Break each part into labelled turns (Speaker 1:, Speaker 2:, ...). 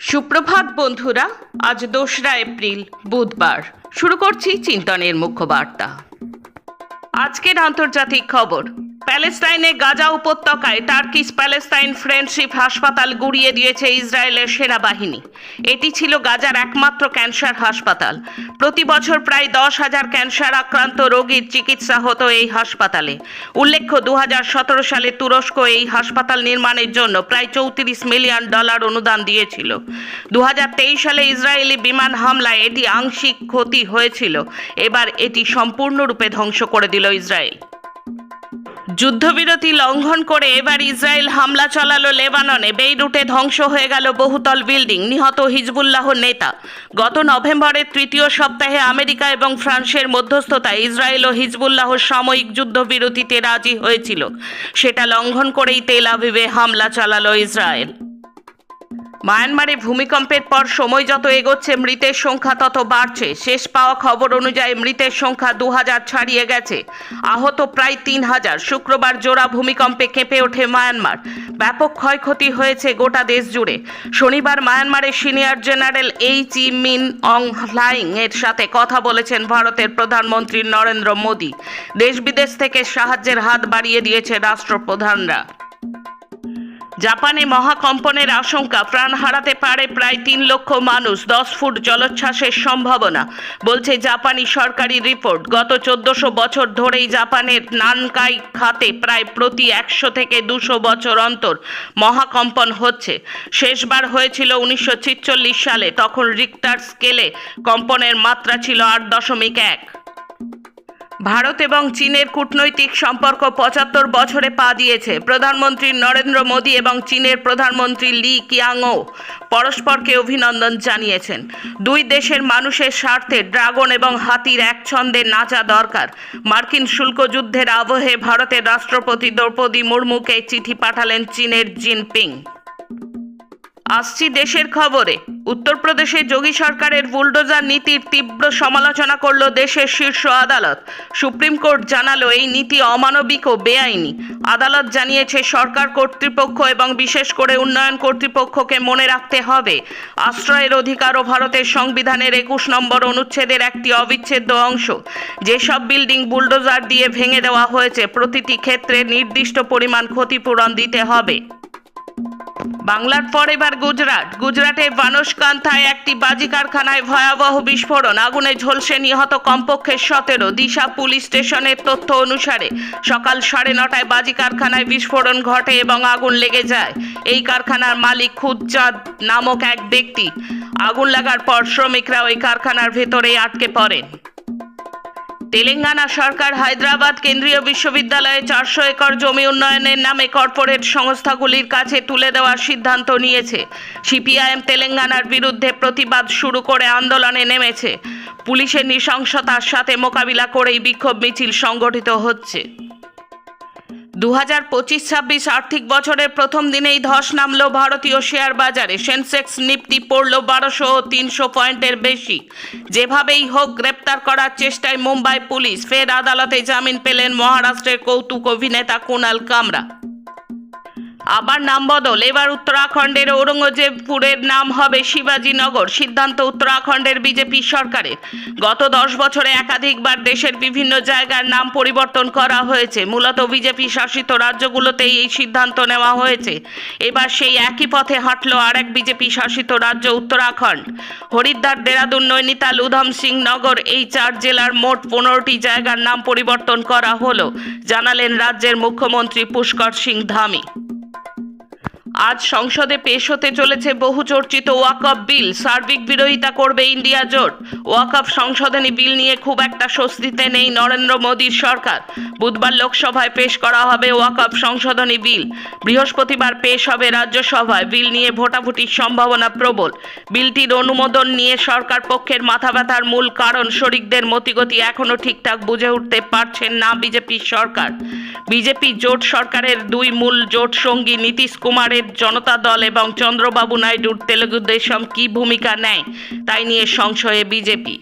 Speaker 1: সুপ্রভাত বন্ধুরা আজ দোসরা এপ্রিল বুধবার। শুরু করছি চিন্তনের মুখ্য বার্তা। আজকের আন্তর্জাতিক খবর প্যালেস্তাইনে গাজা উপত্যকায় টার্কিশ প্যালেস্তাইন ফ্রেন্ডশিপ হাসপাতাল গুড়িয়ে দিয়েছে ইসরায়েলের সেনাবাহিনী। এটি ছিল গাজার একমাত্র ক্যান্সার হাসপাতাল। প্রতি বছর প্রায় দশ হাজার ক্যান্সার আক্রান্ত রোগীর চিকিৎসা হতো এই হাসপাতালে। উল্লেখ্য, দুহাজার সতেরো সালে তুরস্ক এই হাসপাতাল নির্মাণের জন্য প্রায় চৌত্রিশ মিলিয়ন ডলার অনুদান দিয়েছিল। দু হাজার তেইশ সালে ইসরায়েলি বিমান হামলায় এটি আংশিক ক্ষতি হয়েছিল। এবার এটি সম্পূর্ণরূপে ধ্বংস করে দিল ইসরায়েল। যুদ্ধবিরতি লঙ্ঘন করে এবার ইসরায়েল হামলা চালালো লেবাননে। বেইরুটে ধ্বংস হয়ে গেল বহুতল বিল্ডিং, নিহত হিজবুল্লাহর নেতা। গত নভেম্বরের তৃতীয় সপ্তাহে আমেরিকা এবং ফ্রান্সের মধ্যস্থতায় ইসরায়েল ও হিজবুল্লাহর সাময়িক যুদ্ধবিরতিতে রাজি হয়েছিল। সেটা লঙ্ঘন করেই তেল আবিবে হামলা চালালো ইসরায়েল। মায়ানমারে ভূমিকম্পের পর সময় যত এগোচ্ছে, মৃতের সংখ্যা তত বাড়ছে। শেষ পাওয়া খবর অনুযায়ী মৃতের সংখ্যা দু হাজার ছাড়িয়ে গেছে। আহত প্রায় তিন হাজার শুক্রবার জোড়া ভূমিকম্পে কেঁপে ওঠে মায়ানমার। ব্যাপক ক্ষয়ক্ষতি হয়েছে গোটা দেশ জুড়ে। শনিবার মায়ানমারের senior general H E Min Aung Hlaing এর সাথে কথা বলেছেন ভারতের প্রধানমন্ত্রী নরেন্দ্র মোদী। দেশ বিদেশ থেকে সাহায্যের হাত বাড়িয়ে দিয়েছে রাষ্ট্রপ্রধানরা। জাপানে মহাকম্পনের আশঙ্কা, প্রাণ হারাতে পারে প্রায় তিন লক্ষ মানুষ, দশ ফুট জলোচ্ছ্বাসের সম্ভাবনা, বলছে জাপানি সরকারি রিপোর্ট। গত চোদ্দশো বছর ধরেই জাপানের নানকাই খাতে প্রায় প্রতি একশো থেকে দুশো বছর অন্তর মহাকম্পন হচ্ছে। শেষবার হয়েছিল উনিশশো সালে, তখন রিক্টার স্কেলে কম্পনের মাত্রা ছিল আট দশমিক এক। ভারত এবং চীনের কূটনৈতিক সম্পর্ক পঁচাত্তর বছরে পা দিয়েছে। প্রধানমন্ত্রী নরেন্দ্র মোদী এবং চীনের প্রধানমন্ত্রী লি কিয়াংও পরস্পরকে অভিনন্দন জানিয়েছেন। দুই দেশের মানুষের স্বার্থে ড্রাগন এবং হাতির এক ছন্দে নাচা দরকার। মার্কিন শুল্ক যুদ্ধের আবহে ভারতের রাষ্ট্রপতি দ্রৌপদী মুর্মুকে চিঠি পাঠালেন চীনের জিনপিং। আসছি দেশের খবরে। উত্তরপ্রদেশে যোগী সরকারের বুলডোজার নীতির তীব্র সমালোচনা করল দেশের শীর্ষ আদালত। সুপ্রিম কোর্ট জানালো এই নীতি অমানবিক ও বেআইনি। আদালত জানিয়েছে, সরকার কর্তৃপক্ষ এবং বিশেষ করে উন্নয়ন কর্তৃপক্ষকে মনে রাখতে হবে। আশ্রয়ের অধিকার ও ভারতের সংবিধানের একুশ নম্বর অনুচ্ছেদের একটি অবিচ্ছেদ্য অংশ। যেসব বিল্ডিং বুলডোজার দিয়ে ভেঙে দেওয়া হয়েছে, প্রতিটি ক্ষেত্রে নির্দিষ্ট পরিমাণ ক্ষতিপূরণ দিতে হবে। বাংলার পর এবার গুজরাট। গুজরাটে বানসকান্থায় একটি বাজি কারখানায় ভয়াবহ বিস্ফোরণ। আগুনে ঝলসে নিহত কমপক্ষে সতেরো। দিশা পুলিশ স্টেশনের তথ্য অনুসারে সকাল সাড়ে নটায় বাজি কারখানায় বিস্ফোরণ ঘটে এবং আগুন লেগে যায়। এই কারখানার মালিক খুদচাঁদ নামক এক ব্যক্তি। আগুন লাগার পর শ্রমিকরা ওই কারখানার ভেতরে আটকে পড়েন। তেলেঙ্গানা সরকার হায়দ্রাবাদ কেন্দ্রীয় বিশ্ববিদ্যালয়ে চারশো একর জমি উন্নয়নের নামে কর্পোরেট সংস্থাগুলির কাছে তুলে দেওয়ার সিদ্ধান্ত নিয়েছে। সিপিআইএম তেলেঙ্গানার বিরুদ্ধে প্রতিবাদ শুরু করে আন্দোলনে নেমেছে। পুলিশের নৃশংসতার সাথে মোকাবিলা করেই বিক্ষোভ মিছিল সংগঠিত হচ্ছে। দু হাজার পঁচিশ ছাব্বিশ আর্থিক বছরের প্রথম দিনেই ধস নামল ভারতীয় শেয়ার বাজারে। সেন্সেক্স নিফটি পড়ল বারোশো তিনশো পয়েন্টের বেশি। যেভাবেই হোক গ্রেপ্তার করার চেষ্টায় মুম্বাই পুলিশ। ফের আদালতে জামিন পেলেন মহারাষ্ট্রের কৌতুক অভিনেতা কুণাল কামরা। আবার নাম বদল। এবার উত্তরাখণ্ডের ঔরঙ্গজেবপুরের নাম হবে শিবাজীনগর, সিদ্ধান্ত উত্তরাখণ্ডের বিজেপি সরকারের। গত দশ বছরে একাধিকবার দেশের বিভিন্ন জায়গার নাম পরিবর্তন করা হয়েছে। মূলত বিজেপি শাসিত রাজ্যগুলোতেই এই সিদ্ধান্ত নেওয়া হয়েছে। এবার সেই একই পথে হাঁটল আরেক বিজেপি শাসিত রাজ্য উত্তরাখণ্ড। হরিদ্বার, দেরাদুন, নৈনিতাল, উধম সিং নগর, এই চার জেলার মোট পনেরোটি জায়গার নাম পরিবর্তন করা হলো, জানালেন রাজ্যের মুখ্যমন্ত্রী পুষ্কর সিং ধামি। আজ সংসদে পেশ হতে চলেছে বহু চর্চিত ওয়াকফ বিল। সার্বিক বিরোধিতা করবে ইন্ডিয়া জোট। ওয়াকফ সংশোধনী বিল নিয়ে খুব একটা স্বস্তিতে নেই নরেন্দ্র মোদীর সরকার। বুধবার লোকসভায় পেশ করা হবে ওয়াকফ সংশোধনী বিল। বৃহস্পতিবার পেশ হবে রাজ্যসভায়। বিল নিয়ে ভোটাভুটির সম্ভাবনা প্রবল। বিলটির অনুমোদন নিয়ে সরকার পক্ষের মাথা ব্যথার মূল কারণ শরিকদের মতিগতি এখনও ঠিকঠাক বুঝে উঠতে পারছেন না বিজেপির সরকার। বিজেপি জোট সরকারের দুই মূল জোট সঙ্গী নীতিশ কুমারের জনতা দল এবং চন্দ্রবাবু নাইডুর তেলেগু দেশম কি ভূমিকা নেয়? তাই নিয়ে সংশয়ে বিজেপি।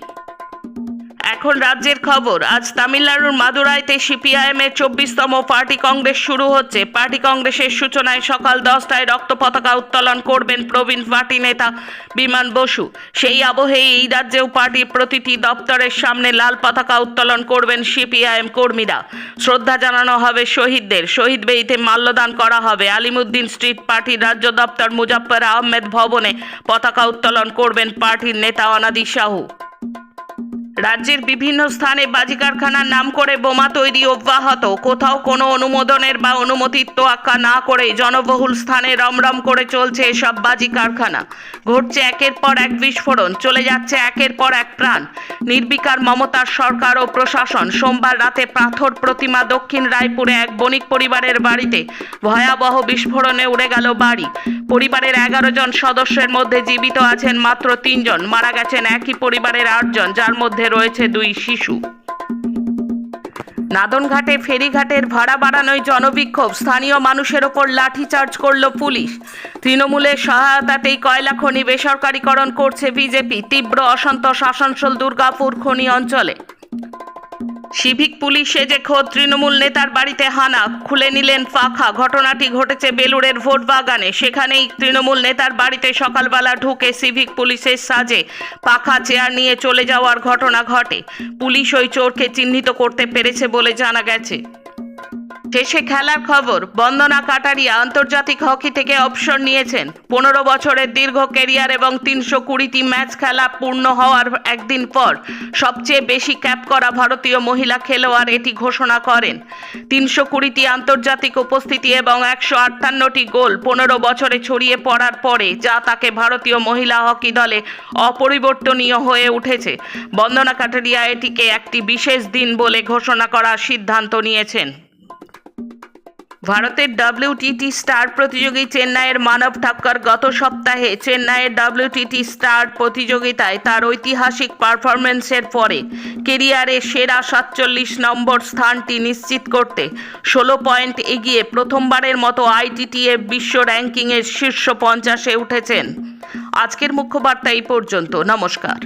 Speaker 1: এখন রাজ্যের খবর, আজ তামিলনাড়ুর মাদুরাইতে সিপিআইএম এর চব্বিশতম পার্টি কংগ্রেস শুরু হচ্ছে। পার্টি কংগ্রেসের সূচনায় সকাল দশটায় রক্ত পতাকা উত্তোলন করবেন প্রবীণ পার্টি নেতা বিমান বসু। সেই আবহে এই রাজ্যেও পার্টির প্রতিটি দপ্তরের সামনে লাল পতাকা উত্তোলন করবেন সিপিআইএম কর্মীরা। শ্রদ্ধা জানানো হবে শহীদদের। শহীদ বেইতে মাল্যদান করা হবে। আলিমুদ্দিন স্ট্রিট পার্টির রাজ্য দপ্তর মুজাফফর আহমেদ ভবনে পতাকা উত্তোলন করবেন পার্টির নেতা অনাদি সাহু। রাজ্যের বিভিন্ন স্থানে বাজি কারখানার নাম করে বোমা তৈরি অব্যাহত। কোথাও কোনো অনুমোদনের বা অনুমতির তোয়াক্কা না করে জনবহুল স্থানে রমরম করে চলছে এসব বাজি কারখানা ঘটছে একের পর এক বিস্ফোরণ, চলে যাচ্ছে একের পর এক প্রাণ। নির্বিকার মমতার সরকার ও প্রশাসন সোমবার রাতে পাথর প্রতিমা দক্ষিণ রায়পুরে এক বণিক পরিবারের বাড়িতে ভয়াবহ বিস্ফোরণে উড়ে গেল বাড়ি। পরিবারের এগারো জন সদস্যের মধ্যে জীবিত আছেন মাত্র তিনজন, মারা গেছেন একই পরিবারের আটজন, যার মধ্যে রয়েছে দুই শিশু। নাদনঘাটে ফেরিঘাটের ভাড়া বাড়ানোয় জনবিক্ষোভ। স্থানীয় মানুষের ওপর লাঠিচার্জ করল পুলিশ। তৃণমূলের সহায়তাতেই কয়লা খনি বেসরকারীকরণ করছে বিজেপি। তীব্র অসন্তোষ আসানসোল, দুর্গাপুর খনি অঞ্চলে। সিভিক পুলিশে যে খোদ তৃণমূল নেতার বাড়িতে হানা, খুলে নিলেন ফাঁকা ঘটনাটি ঘটেছে বেলুড়ের ভোট বাগানে। সেখানেই তৃণমূল নেতার বাড়িতে সকালবেলা ঢুকে সিভিক পুলিশের সাজে পাখা চেয়ার নিয়ে চলে যাওয়ার ঘটনা ঘটে। পুলিশ ওই চোরকে চিহ্নিত করতে পেরেছে বলে জানা গেছে। শেষে খেলার খবর, বন্দনা কাটারিয়া আন্তর্জাতিক হকি থেকে অবসর নিয়েছেন। পনেরো বছরের দীর্ঘ কেরিয়ার এবং তিনশো কুড়িটি ম্যাচ খেলা পূর্ণ হওয়ার একদিন পর সবচেয়ে বেশি ক্যাপ করা ভারতীয় মহিলা খেলোয়াড় এটি ঘোষণা করেন। তিনশো কুড়িটি আন্তর্জাতিক উপস্থিতি এবং একশো আটান্নটি গোল পনেরো বছরে ছড়িয়ে পড়ার পরে যা তাকে ভারতীয় মহিলা হকি দলে অপরিবর্তনীয় হয়ে উঠেছে। বন্দনা কাটারিয়া এটিকে একটি বিশেষ দিন বলে ঘোষণা করার সিদ্ধান্ত নিয়েছেন। ভারতের ডব্লিউটিটি স্টার প্রতিযোগী চেন্নাইয়ের মানব ঠাক্কর গত সপ্তাহে চেন্নাইয়ের ডব্লিউটিটি স্টার প্রতিযোগিতায় তার ঐতিহাসিক পারফরমেন্সের পরে কেরিয়ারে সেরা সাতচল্লিশ নম্বর স্থানটি নিশ্চিত করতে ষোলো পয়েন্ট এগিয়ে প্রথমবারের মতো আইটিটিএ বিশ্ব র্যাঙ্কিংয়ের শীর্ষ পঞ্চাশে উঠেছেন। আজকের মুখ্য বার্তা এই পর্যন্ত। নমস্কার।